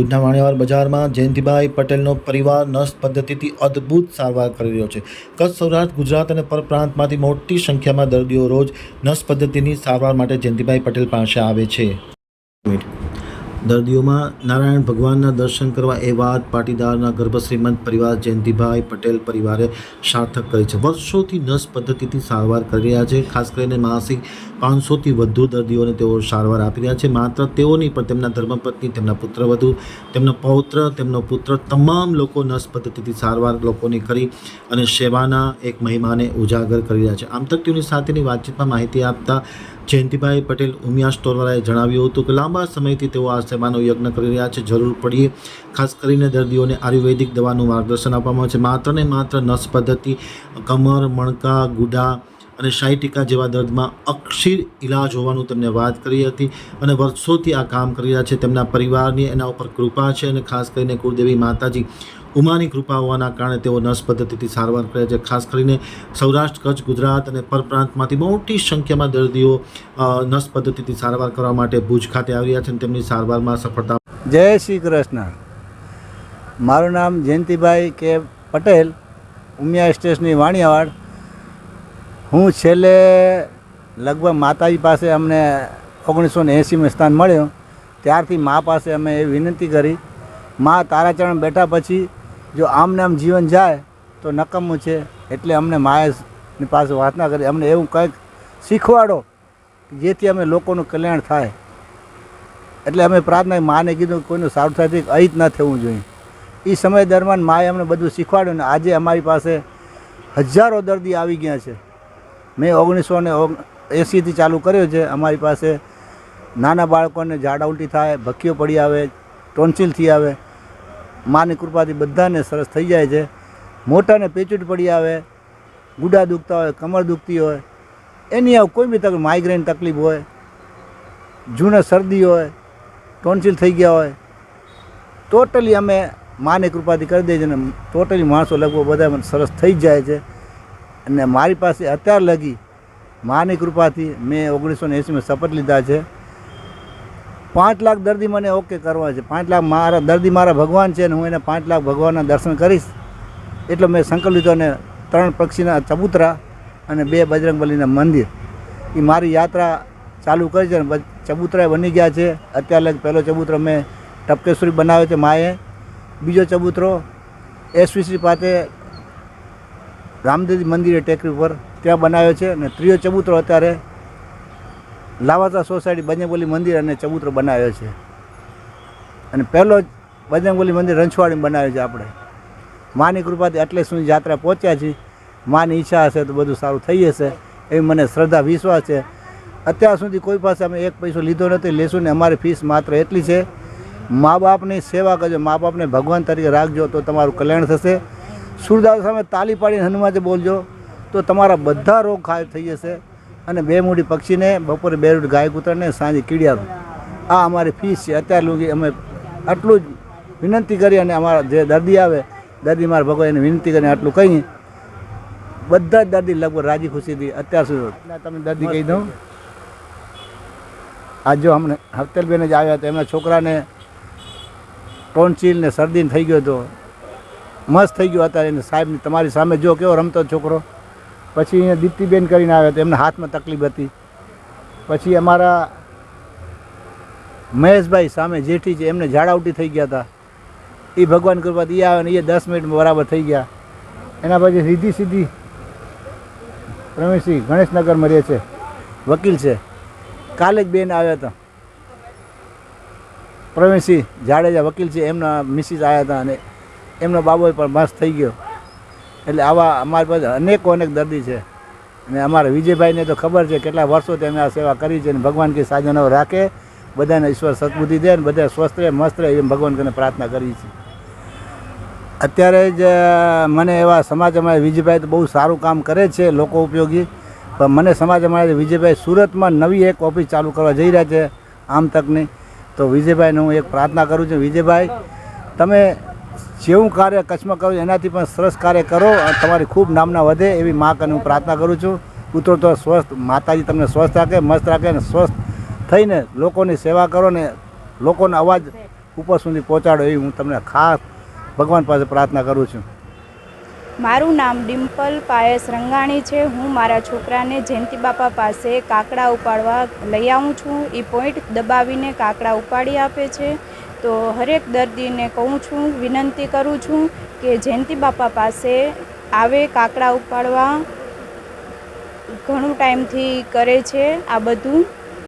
ભુજના વાણિયાવાડ બજારમાં જયંતિભાઈ પટેલનો પરિવાર નસ પદ્ધતિથી અદ્ભુત સારવાર કરી રહ્યો છે. કચ્છ સૌરાષ્ટ્ર, ગુજરાત અને પરપ્રાંતમાંથી મોટી સંખ્યામાં દર્દીઓ રોજ નસ પદ્ધતિની સારવાર માટે જયંતિભાઈ પટેલ પાસે આવે છે. દર્દીઓમાં નારાયણ ભગવાનના દર્શન કરવા એ વાત પાટીદારના ગર્ભ શ્રીમંત પરિવાર જયંતિભાઈ પટેલ પરિવારે સાર્થક કરી છે. વર્ષોથી નસ પદ્ધતિથી સારવાર કરી રહ્યા છે. ખાસ કરીને માસિક પાંચસોથી વધુ દર્દીઓને તેઓ સારવાર આપી રહ્યા છે. માત્ર તેઓ નહીં, પણ તેમના ધર્મપત્ની, તેમના પુત્રવધુ તેમનો પૌત્ર, તેમનો પુત્ર, તમામ લોકો નસ પદ્ધતિથી સારવાર લોકોની કરી અને સેવાના એક મહિમાને ઉજાગર કરી રહ્યા છે. આમ તક તેઓની સાથેની વાતચીતમાં માહિતી આપતા જયંતિભાઈ પટેલ ઉમિયા સ્ટોરવાળાએ જણાવ્યું હતું કે લાંબા સમયથી તેઓ આ સેવાનો યજ્ઞ કરી રહ્યા છે. જરૂર પડીએ, ખાસ કરીને દર્દીઓને આયુર્વેદિક દવાનું માર્ગદર્શન આપવામાં આવે છે. માત્ર ને માત્ર નસ પદ્ધતિ, કમર, મણકા, ગુડા અને શાયટિકા જેવા દર્દમાં અક્ષીર ઇલાજ હોવાનું તેમને વાત કરી હતી અને વર્ષોથી આ કામ કરી રહ્યા છે. તેમના પરિવારની એના ઉપર કૃપા છે અને ખાસ કરીને કુળદેવી માતાજી ઉમાની કૃપા હોવાના કારણે તેઓ નસ પદ્ધતિથી સારવાર કરે છે. ખાસ કરીને સૌરાષ્ટ્ર, કચ્છ, ગુજરાત અને પરપ્રાંતમાંથી મોટી સંખ્યામાં દર્દીઓ નર્સ પદ્ધતિથી સારવાર કરવા માટે ભુજ ખાતે આવી રહ્યા છે અને તેમની સારવારમાં સફળતા જય શ્રી કૃષ્ણ. મારું નામ જયંતિભાઈ કે પટેલ, ઉમિયા સ્ટેશનની વાણિયાવાડ. હું છેલ્લે લગભગ માતાજી પાસે અમને ઓગણીસો ને એંસીમાં સ્થાન મળ્યો. ત્યારથી મા પાસે અમે એ વિનંતી કરી. મા તારાચરણ બેઠા પછી જો આમને આમ જીવન જાય, તો નકમું છે. એટલે અમને માયાની પાસે વાસના કરી. અમને એવું કંઈક શીખવાડો જેથી અમે લોકોનું કલ્યાણ થાય. એટલે અમે પ્રાર્થના માને કીધું કોઈનું સારું થાય અહિત ન થવું જોઈએ. એ સમય દરમિયાન માએ અમને બધું શીખવાડ્યું ને આજે અમારી પાસે હજારો દર્દી આવી ગયા છે. મેં ઓગણીસો ને એંસીથી ચાલુ કર્યો છે. અમારી પાસે નાના બાળકોને ઝાડા ઉલટી થાય ભક્કીઓ પડી આવે ટોન્સિલથી આવે. માની કૃપાથી બધાને સરસ થઈ જાય છે. મોટાને પેચૂટ પડી આવે, ગુડા દુખતા હોય કમર દુખતી હોય, એની આવ કોઈ બી તકલીફ માઇગ્રેન તકલીફ હોય, જૂના શરદી હોય ટોન્સિલ થઈ ગયા હોય ટોટલી અમે માની કૃપાથી કરી દઈએ છીએ અને ટોટલી માણસો લગભગ બધા સરસ થઈ જાય છે. અને મારી પાસે અત્યાર લગી માની કૃપાથી મેં ઓગણીસો ને એંસીમાં શપથ લીધા છે. પાંચ લાખ દર્દી મને ઓકે કરવા છે. પાંચ લાખ મારા દર્દી મારા ભગવાન છે અને હું એને પાંચ લાખ ભગવાનના દર્શન કરીશ. એટલે મેં સંકલ્પ લીધો અને ત્રણ પક્ષીના ચબૂતરા અને બે બજરંગબલીના મંદિર. એ મારી યાત્રા ચાલુ કરી છે અને ચબૂતરા બની ગયા છે. અત્યારે પહેલો ચબૂતરો મેં ટપકેશ્વરી બનાવ્યો છે માએ. બીજો ચબૂતરો એસવીસી પાસે રામદેવજી મંદિરે ટેકરી ઉપર ત્યાં બનાવ્યો છે અને ત્રીજો ચબૂતરો અત્યારે લાવાસા સોસાયટી બજરંગબલી મંદિર અને ચબૂતરો બનાવ્યો છે. અને પહેલો જ બજરંગબલી મંદિર રંછવાડી બનાવ્યું છે આપણે. માની કૃપાથી એટલે સુધી યાત્રા પહોંચ્યા છીએ. માની ઈચ્છા હશે તો બધું સારું થઈ જશે. એવી મને શ્રદ્ધા, વિશ્વાસ છે. અત્યાર સુધી કોઈ પાસે અમે એક પૈસો લીધો નથી. લેશું ને અમારી ફીસ માત્ર એટલી છે. મા બાપની સેવા કરજો. મા બાપને ભગવાન તરીકે રાખજો તો તમારું કલ્યાણ થશે. સૂરદાસ સામે તાલી પાડીને હનુમાનજી બોલજો તો તમારા બધા રોગ ખાય થઈ જશે. અને બે મૂડી પક્ષીને બપોરે બે રૂટ ગાય કૂતરને સાંજે કીડિયારું. આ અમારી ફીસ છે. અત્યાર સુધી અમે આટલું જ વિનંતી કરી અને અમારા જે દર્દી આવે દર્દી મારા ભગવાન એને વિનંતી કરીને આટલું કહીએ. બધા જ દર્દી લગભગ રાજી ખુશીથી અત્યાર સુધી. તમે દર્દી કહી દઉં. આજ જો અમને હફતેલબેન જ આવ્યા હતા એમના છોકરાને ટોન્સિલ ને શરદી થઈ ગયો હતો. મસ્ત થઈ ગયો અત્યારે એને સાહેબની તમારી સામે જો કેવો રમતો છોકરો. પછી અહીંયા દીપ્તિબેન કરીને આવ્યા હતા એમને હાથમાં તકલીફ હતી. પછી અમારા મહેશભાઈ સામે જેઠી છે, એમને ઝાડાઉટી થઈ ગયા હતા. એ ભગવાન કૃપાથી એ આવે ને એ દસ મિનિટમાં બરાબર થઈ ગયા. એના પછી સીધી સીધી રમેશસિંહ ગણેશનગરમાં રહે છે, વકીલ છે. કાલે જ બેન આવ્યા હતા. પ્રવીણસિંહ જાડેજા વકીલ છે, એમના મિસિસ આવ્યા હતા અને એમનો બાબો પણ મસ્ત થઈ ગયો. એટલે આવા અમારી પાસે અનેકો અનેક દર્દી છે. અને અમારા વિજયભાઈને તો ખબર છે કેટલા વર્ષોથી અમે આ સેવા કરી છે અને ભગવાન કે સાજનો રાખે, બધાને ઈશ્વર સદબુદ્ધિ દે અને બધા સ્વસ્થ રહે, મસ્ત રહે એમ ભગવાન કરીને પ્રાર્થના કરી છે અત્યારે જ મને એવા સમાજમાં વિજયભાઈ તો બહુ સારું કામ કરે છે, લોકો ઉપયોગી. પણ મને સમાજમાં વિજયભાઈ સુરતમાં નવી એક ઓફિસ ચાલુ કરવા જઈ રહ્યા છે, આમ તકની તો વિજયભાઈને હું એક પ્રાર્થના કરું છું. વિજયભાઈ, તમે જેવું કાર્ય કચ્છમાં કરો એનાથી પણ સરસ કાર્ય કરો અને તમારી ખૂબ નામના વધે એવી મા કને હું પ્રાર્થના કરું છું. પુત્રો તો સ્વસ્થ, માતાજી તમને સ્વસ્થ રાખે, મસ્ત રાખે અને સ્વસ્થ થઈને લોકોની સેવા કરો ને લોકોનો અવાજ ઉપર સુધી પહોંચાડો એવી હું તમને ખાસ ભગવાન પાસે પ્રાર્થના કરું છું. મારું નામ ડિમ્પલ પાયસ રંગાણી છે. હું મારા છોકરાને જયંતિ બાપા પાસે કાકડા ઉપાડવા લઈ આવું છું. એ પોઈન્ટ દબાવીને કાકડા ઉપાડી આપે છે. તો હરેક દર્દીને કહું છું, વિનંતી કરું છું કે જયંતિ બાપા પાસે આવે, કાકડા ઉપાડવા. ઘણું ટાઈમથી કરે છે આ બધું.